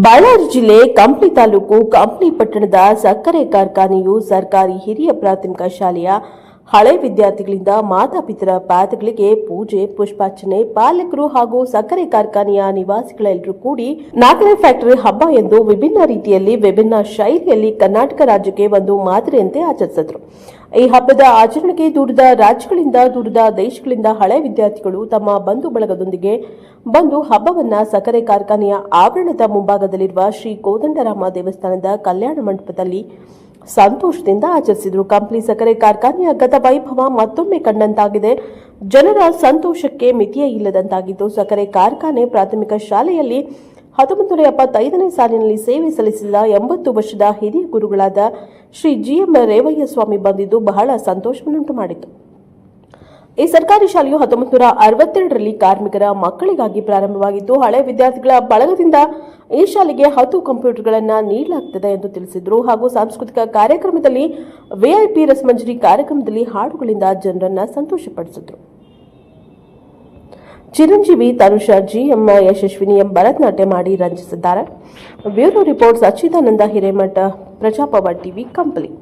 ಬಳ್ಳಾರಿ ಜಿಲ್ಲೆ ಕಂಪ್ಲಿ ತಾಲೂಕು ಕಂಪ್ಲಿ ಪಟ್ಟಣದ ಸಕ್ಕರೆ ಕಾರ್ಖಾನೆಯು ಸರ್ಕಾರಿ ಹಿರಿಯ ಪ್ರಾಥಮಿಕ ಶಾಲೆಯ ಹಳೆ ವಿದ್ಯಾರ್ಥಿಗಳಿಂದ ಮಾತಾಪಿತರ ಪಾದಗಳಿಗೆ ಪೂಜೆ, ಪುಷ್ಪಾರ್ಚನೆ, ಪಾಲಕರು ಹಾಗೂ ಸಕ್ಕರೆ ಕಾರ್ಖಾನೆಯ ನಿವಾಸಿಗಳೆಲ್ಲರೂ ಕೂಡಿ ನಾಲ್ಕನೇ ಫ್ಯಾಕ್ಟರಿ ಹಬ್ಬ ಎಂದು ವಿಭಿನ್ನ ರೀತಿಯಲ್ಲಿ, ವಿಭಿನ್ನ ಶೈಲಿಯಲ್ಲಿ ಕರ್ನಾಟಕ ರಾಜ್ಯಕ್ಕೆ ಒಂದು ಮಾದರಿಯಂತೆ ಆಚರಿಸಿದರು. ಈ ಹಬ್ಬದ ಆಚರಣೆಗೆ ದೂರದ ರಾಜ್ಯಗಳಿಂದ, ದೂರದ ದೇಶಗಳಿಂದ ಹಳೆ ವಿದ್ಯಾರ್ಥಿಗಳು ತಮ್ಮ ಬಂಧು ಬಳಗದೊಂದಿಗೆ ಬಂದು ಹಬ್ಬವನ್ನ ಸಕ್ಕರೆ ಕಾರ್ಖಾನೆಯ ಆವರಣದ ಮುಂಭಾಗದಲ್ಲಿರುವ ಶ್ರೀ ಕೋದಂಡರಾಮ ದೇವಸ್ಥಾನದ ಕಲ್ಯಾಣ ಮಂಟಪದಲ್ಲಿ ಸಂತೋಷದಿಂದ ಆಚರಿಸಿದರು. ಕಂಪ್ಲಿ ಸಕ್ಕರೆ ಕಾರ್ಖಾನೆಯ ಗತ ವೈಭವ ಮತ್ತೊಮ್ಮೆ ಕಂಡಂತಾಗಿದೆ. ಜನರ ಸಂತೋಷಕ್ಕೆ ಮಿತಿಯೇ ಇಲ್ಲದಂತಾಗಿದ್ದು, ಸಕ್ಕರೆ ಕಾರ್ಖಾನೆ ಪ್ರಾಥಮಿಕ ಶಾಲೆಯಲ್ಲಿ ಹತ್ತೊಂಬತ್ತು ಎಪ್ಪತ್ತೈದನೇ ಸಾಲಿನಲ್ಲಿ ಸೇವೆ ಸಲ್ಲಿಸಿದ ಎಂಬತ್ತು ವರ್ಷದ ಹಿರಿಯ ಗುರುಗಳಾದ ಶ್ರೀ ಜಿಎಂ ರೇವಯ್ಯ ಸ್ವಾಮಿ ಬಂದಿದ್ದು ಬಹಳ ಸಂತೋಷವನ್ನುಂಟು ಮಾಡಿತು ಈ ಸರ್ಕಾರಿ ಶಾಲೆಯು ಹತ್ತೊಂಬತ್ತು ನೂರ ಅರವತ್ತೆರಡರಲ್ಲಿ ಕಾರ್ಮಿಕರ ಮಕ್ಕಳಿಗಾಗಿ ಪ್ರಾರಂಭವಾಗಿದ್ದು, ಹಳೆ ವಿದ್ಯಾರ್ಥಿಗಳ ಬಳಗದಿಂದ ಈ ಶಾಲೆಗೆ ಹತ್ತು ಕಂಪ್ಯೂಟರ್ಗಳನ್ನು ನೀಡಲಾಗುತ್ತದೆ ಎಂದು ತಿಳಿಸಿದರು. ಹಾಗೂ ಸಾಂಸ್ಕೃತಿಕ ಕಾರ್ಯಕ್ರಮದಲ್ಲಿ ವಿಐಪಿ ರಸಮಂಜರಿ ಕಾರ್ಯಕ್ರಮದಲ್ಲಿ ಹಾಡುಗಳಿಂದ ಜನರನ್ನು ಸಂತೋಷಪಡಿಸಿದರು. Chiranjeevi, Tanusha G M Yashaswini M Bharatanatyam ಮಾಡಿ ರಂಜಿಸಿದ್ದಾರೆ. ಬ್ಯೂರೋ ರಿಪೋರ್ಟ್ ಸಚ್ಚಿದಾನಂದ ಹಿರೇಮಠ, ಪ್ರಜಾಪವ ಟಿವಿ, ಕಂಪಲಿ.